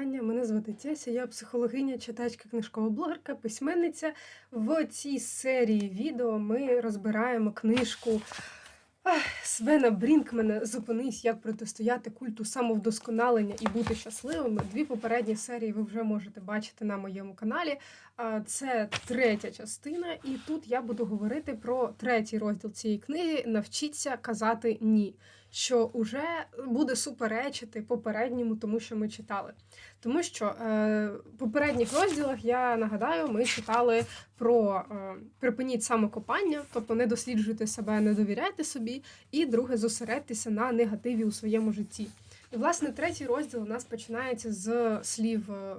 вітання. Мене звати Тяся, я психологиня, читачка, книжкова блогерка, письменниця. В цій серії відео ми розбираємо книжку Свена Брінкмена Зупинись, як протистояти культу самовдосконалення і бути щасливими. Дві попередні серії ви вже можете бачити на моєму каналі. Це третя частина, і тут я буду говорити про третій розділ цієї книги Навчіться казати ні що вже буде суперечити попередньому, тому що ми читали. Тому що е, в попередніх розділах я нагадаю, ми читали про е, припиніть самокопання, тобто не досліджуйте себе, не довіряйте собі, і друге, зосередьтеся на негативі у своєму житті. І, власне, третій розділ у нас починається з слів е,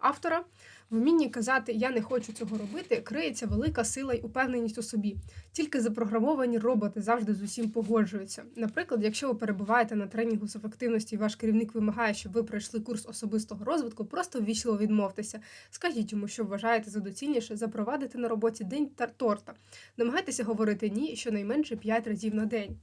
автора. Вмінні казати Я не хочу цього робити, криється велика сила й упевненість у собі. Тільки запрограмовані роботи завжди з усім погоджуються. Наприклад, якщо ви перебуваєте на тренінгу з ефективності, і ваш керівник вимагає, щоб ви пройшли курс особистого розвитку, просто ввічливо відмовтеся. Скажіть йому, що вважаєте за доцільніше запровадити на роботі день та торта. Намагайтеся говорити ні щонайменше 5 разів на день.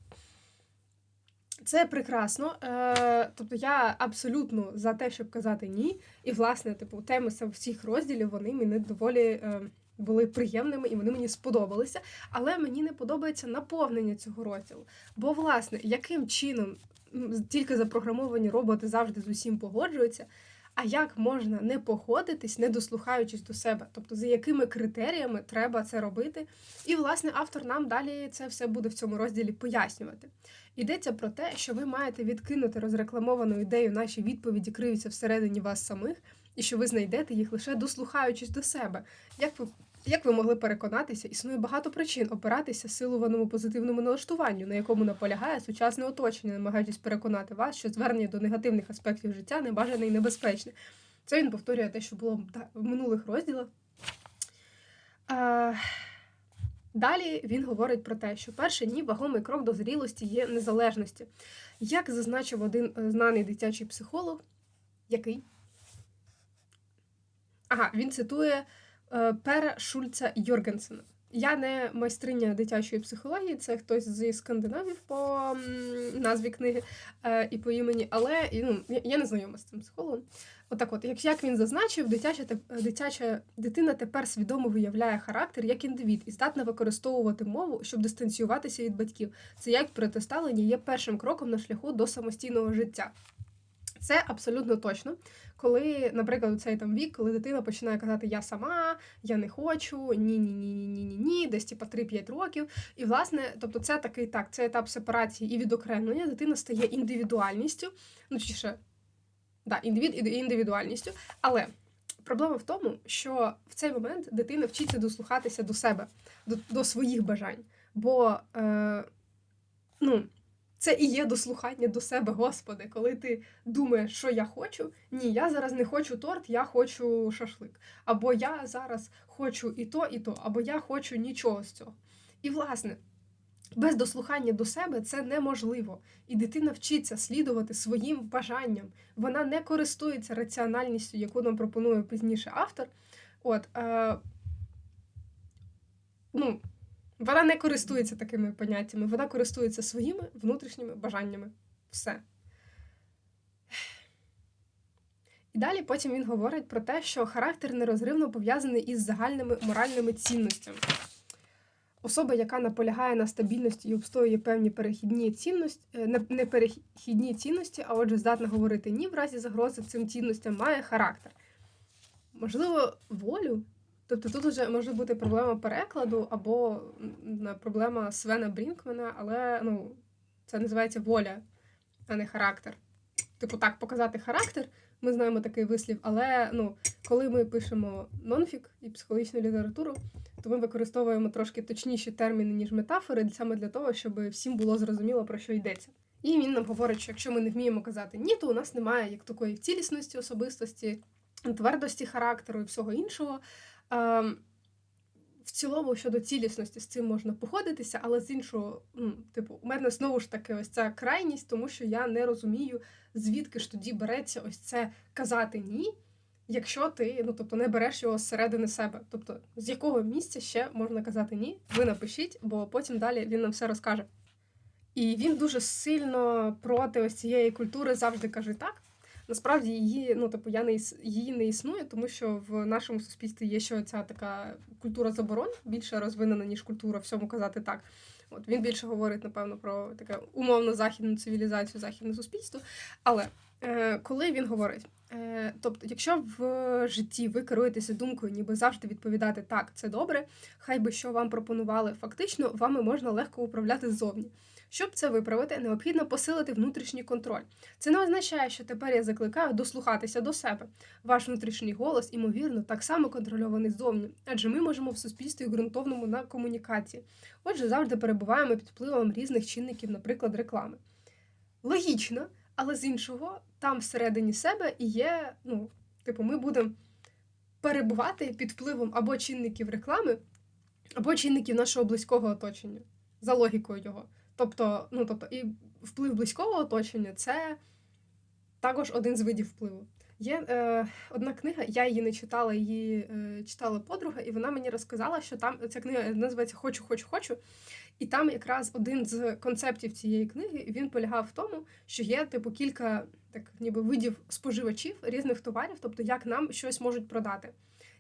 Це прекрасно. Е, Тобто я абсолютно за те, щоб казати ні. І, власне, типу, теми всіх розділів вони мені доволі е, були приємними і вони мені сподобалися. Але мені не подобається наповнення цього розділу. Бо, власне, яким чином тільки запрограмовані роботи завжди з усім погоджуються. А як можна не походитись, не дослухаючись до себе? Тобто, за якими критеріями треба це робити? І, власне, автор нам далі це все буде в цьому розділі пояснювати. Йдеться про те, що ви маєте відкинути розрекламовану ідею, наші відповіді криються всередині вас самих, і що ви знайдете їх лише дослухаючись до себе. Як ви як ви могли переконатися, існує багато причин опиратися силуваному позитивному налаштуванню, на якому наполягає сучасне оточення, намагаючись переконати вас, що звернення до негативних аспектів життя небажане і небезпечне. Це він повторює те, що було в минулих розділах. А... Далі він говорить про те, що перший ні вагомий крок до зрілості є незалежності. Як зазначив один е, знаний дитячий психолог, який? Ага, він цитує е, Пера Шульца Йоргенсена. Я не майстриня дитячої психології, це хтось зі скандинавів по назві книги е, і по імені, але ну, я не знайома з цим психологом. Отак, от, от, як він зазначив, дитяча дитяча дитина тепер свідомо виявляє характер як індивід і здатна використовувати мову, щоб дистанціюватися від батьків. Це як протиставлення є першим кроком на шляху до самостійного життя. Це абсолютно точно. Коли, наприклад, у цей там вік, коли дитина починає казати Я сама, я не хочу, ні, ні, ні, ні, ні, ні, ні, десь типа 3-5 років. І, власне, тобто, це такий так, це етап сепарації і відокремлення. Дитина стає індивідуальністю, ну чи ще да, індивід індивідуальністю. Але проблема в тому, що в цей момент дитина вчиться дослухатися до себе, до, до своїх бажань. Бо е, ну. Це і є дослухання до себе, Господи, коли ти думаєш, що я хочу. Ні, я зараз не хочу торт, я хочу шашлик. Або я зараз хочу і то, і то, або я хочу нічого з цього. І, власне, без дослухання до себе це неможливо. І дитина вчиться слідувати своїм бажанням. Вона не користується раціональністю, яку нам пропонує пізніше автор. От, е, ну, вона не користується такими поняттями, вона користується своїми внутрішніми бажаннями. Все. І далі потім він говорить про те, що характер нерозривно пов'язаний із загальними моральними цінностями. Особа, яка наполягає на стабільності і обстоює певні перехідні цінності, е, не перехідні цінності, а отже, здатна говорити ні в разі загрози цим цінностям, має характер. Можливо, волю Тобто тут вже може бути проблема перекладу або проблема Свена Брінкмена, але ну, це називається воля, а не характер. Типу, так, показати характер, ми знаємо такий вислів, але ну, коли ми пишемо нонфік і психологічну літературу, то ми використовуємо трошки точніші терміни, ніж метафори, саме для того, щоб всім було зрозуміло, про що йдеться. І він нам говорить, що якщо ми не вміємо казати ні, то у нас немає як такої цілісності особистості, твердості характеру і всього іншого. В цілому щодо цілісності з цим можна походитися, але з іншого, типу, у мене знову ж таки ось ця крайність, тому що я не розумію, звідки ж тоді береться ось це казати ні, якщо ти ну, тобто, не береш його зсередини себе. Тобто, з якого місця ще можна казати ні, ви напишіть, бо потім далі він нам все розкаже. І він дуже сильно проти ось цієї культури завжди каже так. Насправді її, ну типу, я не її не існує, тому що в нашому суспільстві є ще ця така культура заборон, більше розвинена, ніж культура всьому казати так. От він більше говорить, напевно, про таке умовно західну цивілізацію, західне суспільство. Але е, коли він говорить, е, тобто, якщо в житті ви керуєтеся думкою, ніби завжди відповідати так, це добре, хай би що вам пропонували, фактично вами можна легко управляти ззовні. Щоб це виправити, необхідно посилити внутрішній контроль. Це не означає, що тепер я закликаю дослухатися до себе. Ваш внутрішній голос, імовірно, так само контрольований ззовні, адже ми можемо в суспільстві ґрунтовному на комунікації. Отже, завжди перебуваємо під впливом різних чинників, наприклад, реклами. Логічно, але з іншого, там всередині себе і є, ну, типу, ми будемо перебувати під впливом або чинників реклами, або чинників нашого близького оточення, за логікою його. Тобто, ну, тобто, і вплив близького оточення це також один з видів впливу. Є е, одна книга, я її не читала, її е, читала подруга, і вона мені розказала, що там ця книга називається Хочу, хочу, хочу. І там якраз один з концептів цієї книги він полягав в тому, що є типу кілька так ніби видів споживачів різних товарів, тобто як нам щось можуть продати.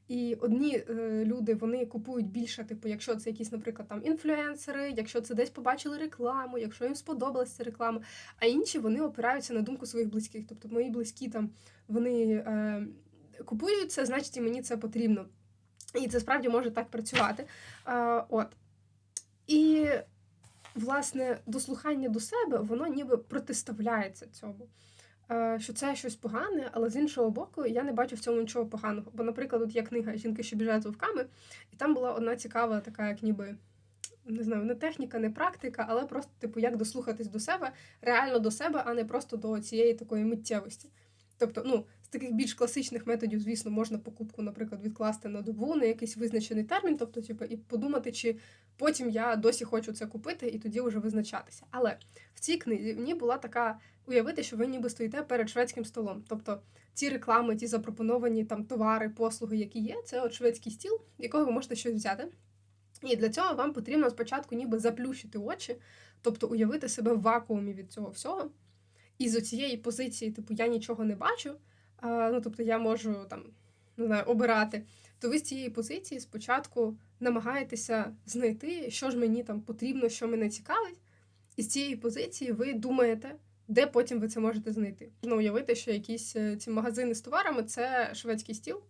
І одні е, люди вони купують більше, типу, якщо це якісь, наприклад, там інфлюенсери, якщо це десь побачили рекламу, якщо їм сподобалася ця реклама. А інші вони опираються на думку своїх близьких. Тобто мої близькі там вони е, купують це, значить і мені це потрібно. І це справді може так працювати. Е, от. І, власне, дослухання до себе, воно ніби протиставляється цьому. Е, Що це щось погане, але з іншого боку, я не бачу в цьому нічого поганого. Бо, наприклад, от є книга Жінки, що біжать з вовками, і там була одна цікава, така, як ніби. Не знаю, не техніка, не практика, але просто, типу, як дослухатись до себе, реально до себе, а не просто до цієї такої миттєвості. Тобто, ну, таких більш класичних методів, звісно, можна покупку, наприклад, відкласти на добу на якийсь визначений термін, тобто, типу, і подумати, чи потім я досі хочу це купити, і тоді вже визначатися. Але в цій книзі мені була така уявити, що ви ніби стоїте перед шведським столом. Тобто ті реклами, ті запропоновані там товари, послуги, які є, це от шведський стіл, якого ви можете щось взяти. І для цього вам потрібно спочатку ніби заплющити очі, тобто уявити себе в вакуумі від цього всього. І з цієї позиції, типу, я нічого не бачу, ну тобто я можу там не знаю, обирати, то ви з цієї позиції спочатку намагаєтеся знайти, що ж мені там потрібно, що мене цікавить. І з цієї позиції ви думаєте, де потім ви це можете знайти. Можна уявити, що якісь е, ці магазини з товарами це шведський стіл.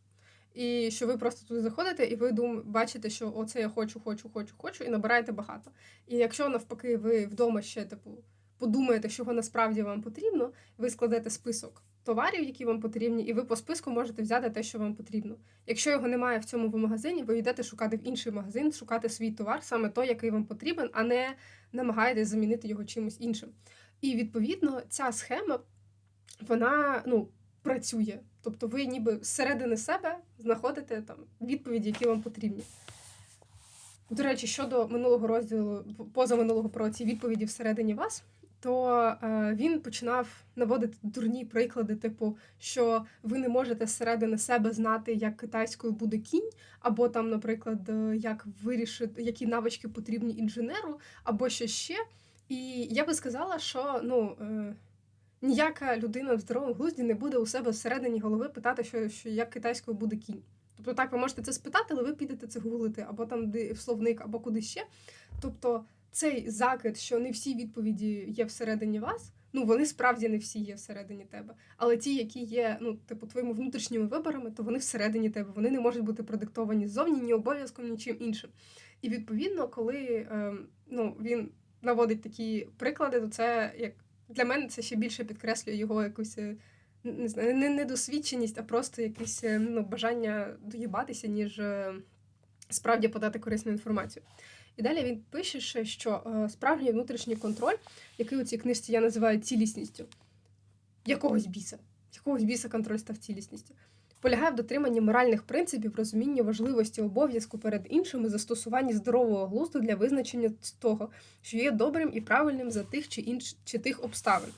І що ви просто туди заходите, і ви дум... бачите, що оце я хочу, хочу, хочу, хочу, і набираєте багато. І якщо навпаки ви вдома ще типу подумаєте, чого насправді вам потрібно, ви складете список товарів, які вам потрібні, і ви по списку можете взяти те, що вам потрібно. Якщо його немає в цьому магазині, ви йдете шукати в інший магазин, шукати свій товар, саме той, який вам потрібен, а не намагаєтесь замінити його чимось іншим. І відповідно ця схема вона ну, працює. Тобто ви ніби зсередини себе знаходите там відповіді, які вам потрібні. До речі, щодо минулого розділу, поза минулого про ці відповіді всередині вас, то е, він починав наводити дурні приклади, типу, що ви не можете зсередини себе знати, як китайською буде кінь, або там, наприклад, е, як вирішити, які навички потрібні інженеру, або що ще. І я би сказала, що ну. Е, ніяка людина в здоровому глузді не буде у себе всередині голови питати, що, що як китайською буде кінь. Тобто так, ви можете це спитати, але ви підете це гуглити, або там в словник, або кудись ще. Тобто цей закид, що не всі відповіді є всередині вас, ну вони справді не всі є всередині тебе. Але ті, які є, ну, типу, твоїми внутрішніми виборами, то вони всередині тебе. Вони не можуть бути продиктовані ззовні, ні обов'язком, нічим іншим. І відповідно, коли ем, ну, він наводить такі приклади, то це як для мене це ще більше підкреслює його якусь е, не знаю, не недосвідченість, а просто якесь е, ну, бажання доїбатися, ніж е, справді подати корисну інформацію. І далі він пише, що е, справжній внутрішній контроль, який у цій книжці я називаю цілісністю, якогось біса, якогось біса контроль став цілісністю, полягає в дотриманні моральних принципів, розумінні важливості обов'язку перед іншими, застосуванні здорового глузду для визначення того, що є добрим і правильним за тих чи інш чи тих обставин.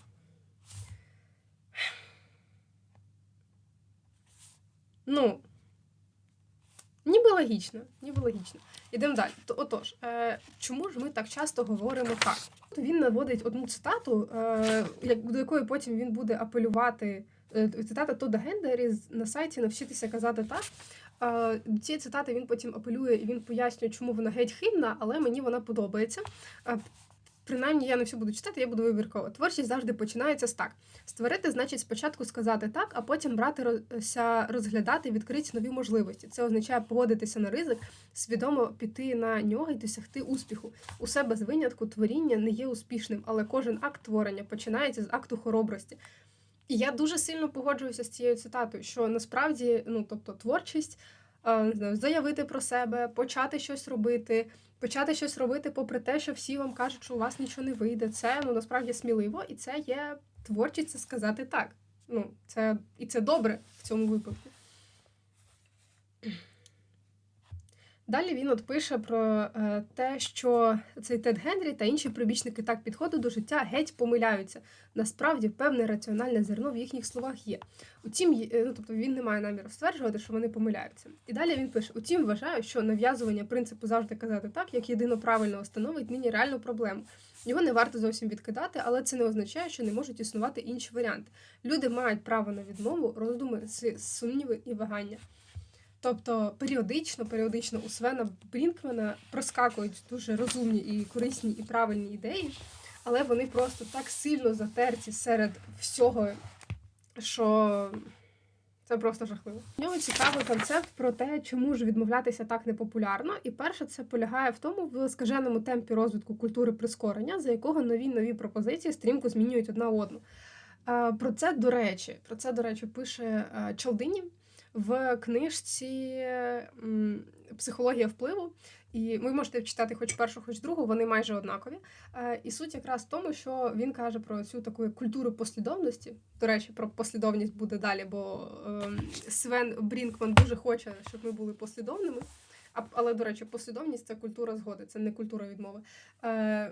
Ну, ніби логічно, ніби логічно. Ідемо далі. То, отож, е, чому ж ми так часто говоримо так? То він наводить одну цитату, е, до якої потім він буде апелювати Е, Цитата Тода Гендері на сайті навчитися казати так. Е, цієї цитати він потім апелює і він пояснює, чому вона геть хибна, але мені вона подобається. Е, Принаймні, я не всю буду читати, я буду вибірково. Творчість завжди починається з так. Створити значить спочатку сказати так, а потім братися розглядати відкриті нові можливості. Це означає погодитися на ризик, свідомо піти на нього і досягти успіху. Усе без винятку творіння не є успішним, але кожен акт творення починається з акту хоробрості. І я дуже сильно погоджуюся з цією цитатою, що насправді, ну тобто, творчість, е, не знаю, заявити про себе, почати щось робити, почати щось робити, попри те, що всі вам кажуть, що у вас нічого не вийде. Це ну насправді сміливо, і це є творчість сказати так. Ну, це і це добре в цьому випадку. Далі він от пише про е, те, що цей Тед Генрі та інші прибічники так підходу до життя геть помиляються. Насправді певне раціональне зерно в їхніх словах є. Утім, е, ну тобто він не має наміру стверджувати, що вони помиляються. І далі він пише: Утім, вважаю, що нав'язування принципу завжди казати так, як єдино правильно становить нині реальну проблему. Його не варто зовсім відкидати, але це не означає, що не можуть існувати інші варіанти. Люди мають право на відмову, роздуми, сумніви і вагання. Тобто періодично, періодично у Свена Брінкмена проскакують дуже розумні і корисні і правильні ідеї, але вони просто так сильно затерті серед всього, що це просто жахливо. У нього цікавий концепт про те, чому ж відмовлятися так непопулярно. І перше, це полягає в тому в скаженому темпі розвитку культури прискорення, за якого нові нові пропозиції стрімко змінюють одна одну. Е, Про це, до речі, про це, до речі, пише е, Чалдині в книжці Психологія впливу. І ви можете читати хоч першу, хоч другу, вони майже однакові. Е, І суть якраз в тому, що він каже про цю таку культуру послідовності. До речі, про послідовність буде далі, бо ем, Свен Брінкман дуже хоче, щоб ми були послідовними. Але, до речі, послідовність це культура згоди, це не культура відмови. Е,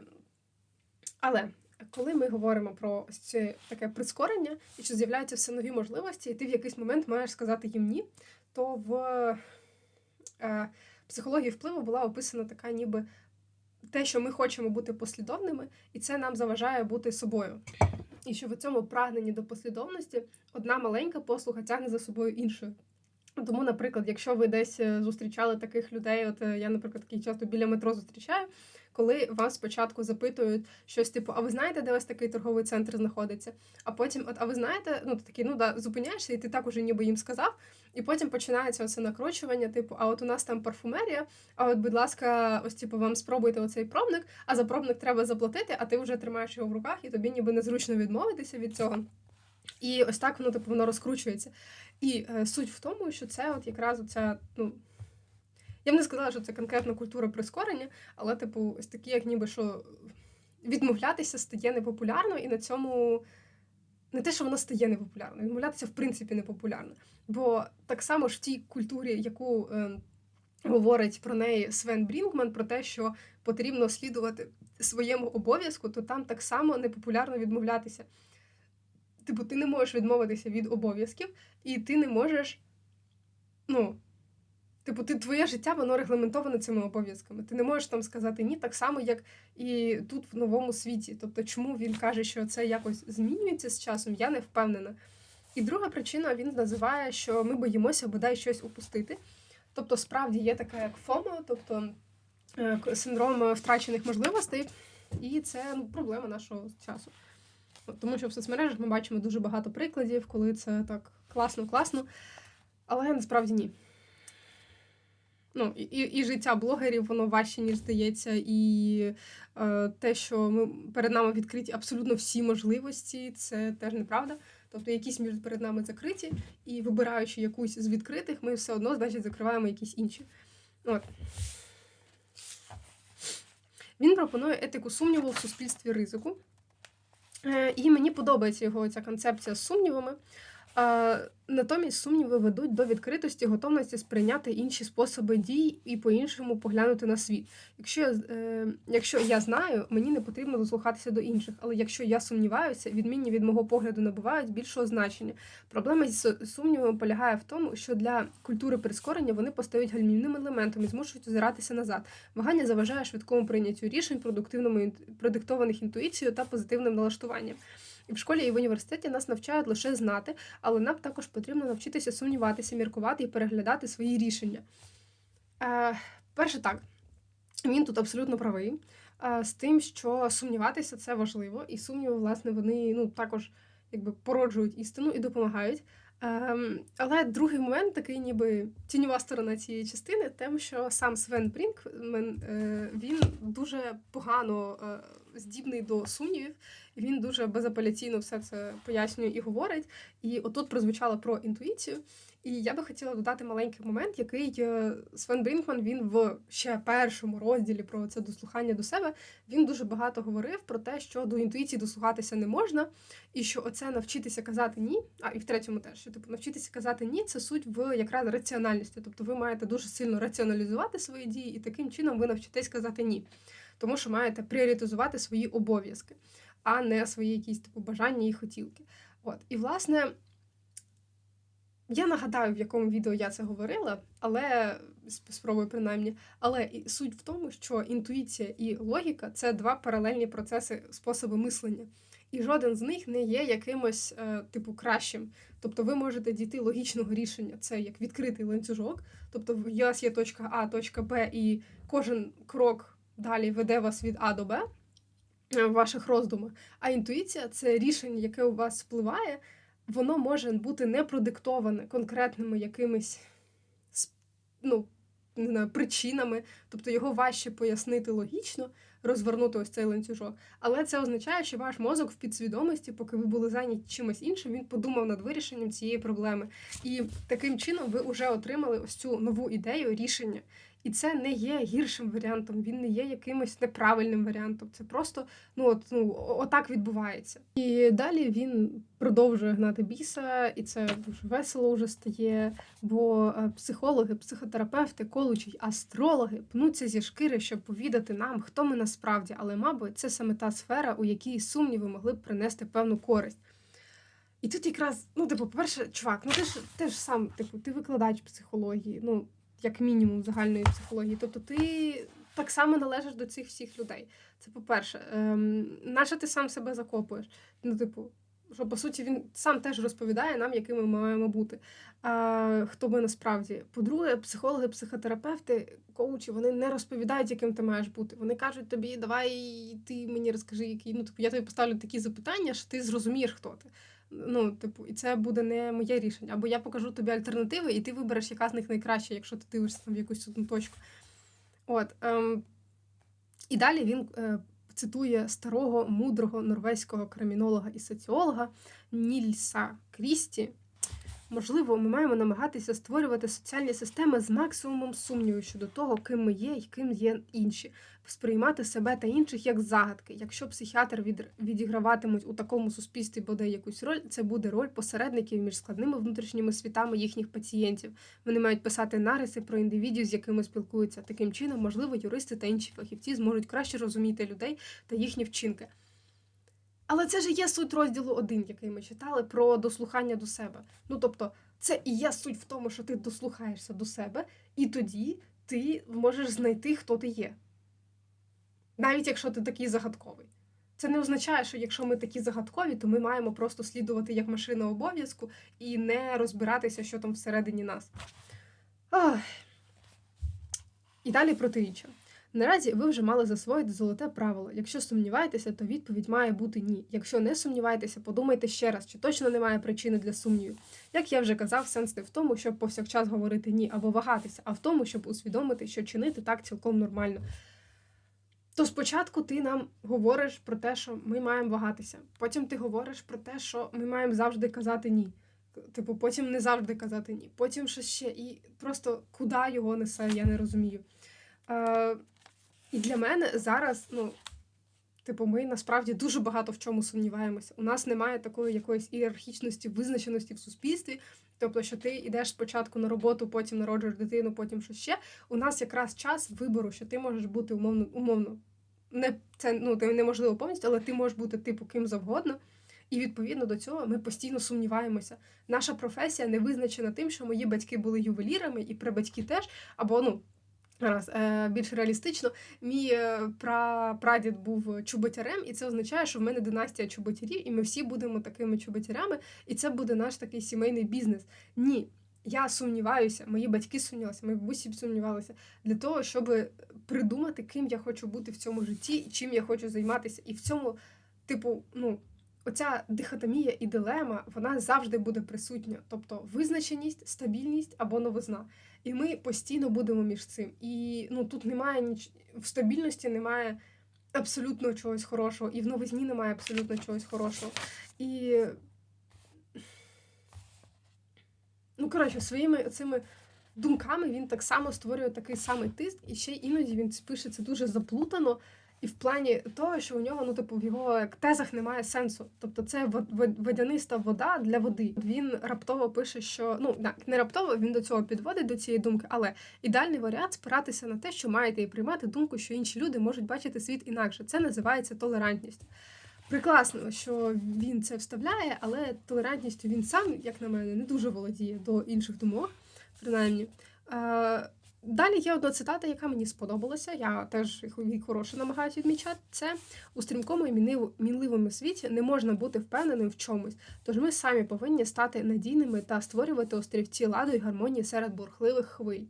Але коли ми говоримо про ось це таке прискорення, і що з'являються все нові можливості, і ти в якийсь момент маєш сказати їм ні, то в е, психології впливу була описана така, ніби те, що ми хочемо бути послідовними, і це нам заважає бути собою. І що в цьому прагненні до послідовності одна маленька послуга тягне за собою іншою. Тому, наприклад, якщо ви десь е, зустрічали таких людей, от е, я, наприклад, такий часто біля метро зустрічаю, коли вас спочатку запитують щось типу, а ви знаєте, де ось такий торговий центр знаходиться? А потім, от, а ви знаєте, ну ти такий, ну да, зупиняєшся, і ти так уже ніби їм сказав, і потім починається оце накручування, типу, а от у нас там парфумерія, а от, будь ласка, ось типу, вам спробуйте оцей пробник, а за пробник треба заплатити, а ти вже тримаєш його в руках, і тобі ніби незручно відмовитися від цього. І ось так воно, типу, воно розкручується. І е, суть в тому, що це от якраз оця, ну. Я б не сказала, що це конкретно культура прискорення, але, типу, ось такі, як ніби що відмовлятися стає непопулярно, і на цьому не те, що воно стає непопулярно, відмовлятися в принципі непопулярно. Бо так само ж в тій культурі, яку е, говорить про неї Свен Брінкман, про те, що потрібно слідувати своєму обов'язку, то там так само непопулярно відмовлятися. Типу, ти не можеш відмовитися від обов'язків, і ти не можеш. Ну, типу, ти, твоє життя воно регламентоване цими обов'язками. Ти не можеш там сказати ні, так само, як і тут в новому світі. Тобто, чому він каже, що це якось змінюється з часом, я не впевнена. І друга причина він називає, що ми боїмося бодай щось упустити. Тобто, справді є таке, як ФОМО, тобто е, синдром е, втрачених можливостей, і це ну, проблема нашого часу. Тому що в соцмережах ми бачимо дуже багато прикладів, коли це так класно, класно, але насправді ні. Ну, і, і, життя блогерів, воно важче, ніж здається, і е, те, що ми перед нами відкриті абсолютно всі можливості, це теж неправда. Тобто якісь між перед нами закриті, і вибираючи якусь з відкритих, ми все одно, значить, закриваємо якісь інші. От. Він пропонує етику сумніву в суспільстві ризику. Е, І мені подобається його ця концепція з сумнівами. Натомість сумніви ведуть до відкритості, готовності сприйняти інші способи дій і по-іншому поглянути на світ. Якщо я, е, якщо я знаю, мені не потрібно дослухатися до інших, але якщо я сумніваюся, відмінні від мого погляду набувають більшого значення. Проблема зі су- сумнівами полягає в тому, що для культури прискорення вони постають гальмівним елементом і змушують озиратися назад. Вагання заважає швидкому прийняттю рішень, продуктивному продиктованих інтуїцією та позитивним налаштуванням. В школі і в університеті нас навчають лише знати, але нам також потрібно навчитися сумніватися, міркувати і переглядати свої рішення. Е, перше так, він тут абсолютно правий. Е, з тим, що сумніватися це важливо, і сумніви, власне, вони ну, також якби породжують істину і допомагають. Ем, але другий момент, такий, ніби тіньова сторона цієї частини, тим, що сам Свен Брінкмен, е, він дуже погано е, здібний до сумнівів, і він дуже безапеляційно все це пояснює і говорить. І отут прозвучало про інтуїцію. І я би хотіла додати маленький момент, який е, Свен Брінкман він в ще першому розділі про це дослухання до себе. Він дуже багато говорив про те, що до інтуїції дослухатися не можна, і що оце навчитися казати ні. А і в третьому теж що типу навчитися казати ні, це суть в якраз раціональності. Тобто ви маєте дуже сильно раціоналізувати свої дії, і таким чином ви навчитесь казати ні, тому що маєте пріоритизувати свої обов'язки, а не свої якісь типу бажання і хотілки. От і власне. Я нагадаю, в якому відео я це говорила, але спробую принаймні. Але суть в тому, що інтуїція і логіка це два паралельні процеси способи мислення. І жоден з них не є якимось, е, типу, кращим. Тобто ви можете дійти логічного рішення, це як відкритий ланцюжок. Тобто, у вас є точка А, точка Б, і кожен крок далі веде вас від А до Б е, в ваших роздумах. А інтуїція це рішення, яке у вас впливає воно може бути не продиктоване конкретними якимись ну, не знаю, причинами, тобто його важче пояснити логічно, розвернути ось цей ланцюжок. Але це означає, що ваш мозок в підсвідомості, поки ви були зайняті чимось іншим, він подумав над вирішенням цієї проблеми. І таким чином ви вже отримали ось цю нову ідею рішення. І це не є гіршим варіантом, він не є якимось неправильним варіантом. Це просто ну от ну отак відбувається. І далі він продовжує гнати біса, і це дуже весело вже стає. Бо е, психологи, психотерапевти, колучі, астрологи пнуться зі шкіри, щоб повідати нам, хто ми насправді, але, мабуть, це саме та сфера, у якій сумніви могли б принести певну користь. І тут якраз, ну, типу, по-перше, чувак, ну ти ж ти ж сам, типу, ти викладач психології. ну, як мінімум загальної психології. Тобто ти так само належиш до цих всіх людей. Це по-перше, ем, наче ти сам себе закопуєш. Ну, типу, що по суті він сам теж розповідає нам, якими ми маємо бути. А, Хто ми насправді? По-друге, психологи, психотерапевти, коучі, вони не розповідають, яким ти маєш бути. Вони кажуть тобі, давай ти мені розкажи, який. Ну, типу, я тобі поставлю такі запитання, що ти зрозумієш, хто ти. Ну, типу, і це буде не моє рішення. Або я покажу тобі альтернативи, і ти вибереш, яка з них найкраща, якщо ти дивишся в якусь одну точку. От. Ем, І далі він е, цитує старого мудрого норвезького кримінолога і соціолога Нільса Крісті. Можливо, ми маємо намагатися створювати соціальні системи з максимумом сумніву щодо того, ким ми є і ким є інші, сприймати себе та інших як загадки. Якщо психіатр від... відіграватимуть у такому суспільстві бодай якусь роль, це буде роль посередників між складними внутрішніми світами їхніх пацієнтів. Вони мають писати нариси про індивідів, з якими спілкуються. Таким чином, можливо, юристи та інші фахівці зможуть краще розуміти людей та їхні вчинки. Але це ж є суть розділу один, який ми читали, про дослухання до себе. Ну тобто, це і є суть в тому, що ти дослухаєшся до себе, і тоді ти можеш знайти, хто ти є. Навіть якщо ти такий загадковий. Це не означає, що якщо ми такі загадкові, то ми маємо просто слідувати як машина обов'язку і не розбиратися, що там всередині нас. Ах. І далі протиріччя. Наразі ви вже мали засвоїти золоте правило. Якщо сумніваєтеся, то відповідь має бути ні. Якщо не сумніваєтеся, подумайте ще раз, чи точно немає причини для сумнівів. Як я вже казав, сенс не в тому, щоб повсякчас говорити ні або вагатися, а в тому, щоб усвідомити, що чинити так цілком нормально. То спочатку ти нам говориш про те, що ми маємо вагатися. Потім ти говориш про те, що ми маємо завжди казати ні. Типу, потім не завжди казати ні. Потім що ще. І просто куди його несе, я не розумію. Е, і для мене зараз, ну, типу, ми насправді дуже багато в чому сумніваємося. У нас немає такої якоїсь ієрархічності, визначеності в суспільстві. Тобто, що ти йдеш спочатку на роботу, потім народжуєш дитину, потім що ще. У нас якраз час вибору, що ти можеш бути умовно, умовно, не це ну неможливо повністю, але ти можеш бути типу ким завгодно. І відповідно до цього ми постійно сумніваємося. Наша професія не визначена тим, що мої батьки були ювелірами, і прабатьки теж, або ну Раз, е, більш реалістично, мій е, пра, прадід був чоботярем, і це означає, що в мене династія чоботярів, і ми всі будемо такими чоботярями, і це буде наш такий сімейний бізнес. Ні, я сумніваюся, мої батьки сумнівалися, мої бабусі сумнівалися для того, щоб придумати, ким я хочу бути в цьому житті, чим я хочу займатися. І в цьому, типу, ну. Оця дихотомія і дилема, вона завжди буде присутня. Тобто визначеність, стабільність або новизна. І ми постійно будемо між цим. І ну тут немає ніч в стабільності, немає абсолютно чогось хорошого, і в новизні немає абсолютно чогось хорошого. І ну коротше, своїми цими думками він так само створює такий самий тиск, і ще іноді він пише це дуже заплутано. І в плані того, що у нього, ну, типу, в його тезах немає сенсу. Тобто це водяниста вода для води. Він раптово пише, що ну так, не раптово він до цього підводить до цієї думки, але ідеальний варіант спиратися на те, що маєте і приймати думку, що інші люди можуть бачити світ інакше. Це називається толерантність. Прекрасно, що він це вставляє, але толерантністю він сам, як на мене, не дуже володіє до інших думок, принаймні. Далі є одна цитата, яка мені сподобалася. Я теж їх хороше намагаюся відмічати. Це у стрімкому і мінливому світі не можна бути впевненим в чомусь. Тож ми самі повинні стати надійними та створювати острівці ладу і гармонії серед бурхливих хвиль.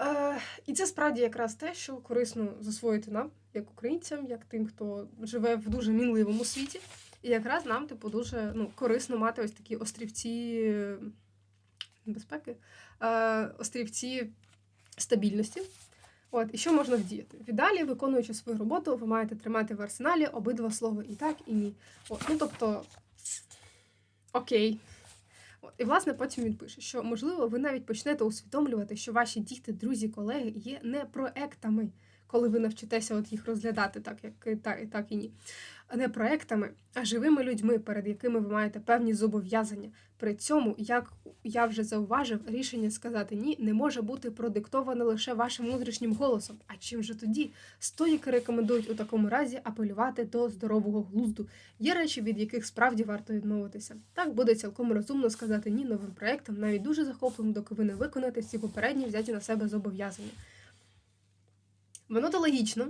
Е, І це справді якраз те, що корисно засвоїти нам, як українцям, як тим, хто живе в дуже мінливому світі. І якраз нам, типу, дуже ну, корисно мати ось такі острівці безпеки, е, острівці стабільності. От, І що можна вдіяти? Віддалі, виконуючи свою роботу, ви маєте тримати в арсеналі обидва слова і так, і ні. От, Ну, тобто, окей. От, І, власне, потім він пише, що, можливо, ви навіть почнете усвідомлювати, що ваші діти, друзі, колеги є не проектами, коли ви навчитеся от їх розглядати так, як так, так і ні не проектами, а живими людьми, перед якими ви маєте певні зобов'язання. При цьому, як я вже зауважив, рішення сказати ні не може бути продиктоване лише вашим внутрішнім голосом. А чим же тоді? Стоїки рекомендують у такому разі апелювати до здорового глузду. Є речі, від яких справді варто відмовитися. Так буде цілком розумно сказати ні новим проектам, навіть дуже захопленим, доки ви не виконаєте всі попередні взяті на себе зобов'язання. Воно то логічно,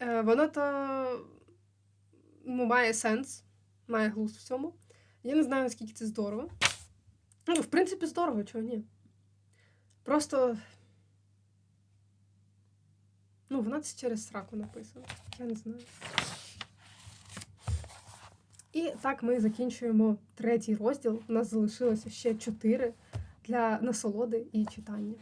е, воно то ну, має сенс, має глузд в цьому. Я не знаю, наскільки це здорово. Ну, в принципі, здорово, чого ні. Просто. Ну, вона це через сраку написана. Я не знаю. І так ми закінчуємо третій розділ. У нас залишилося ще чотири для насолоди і читання.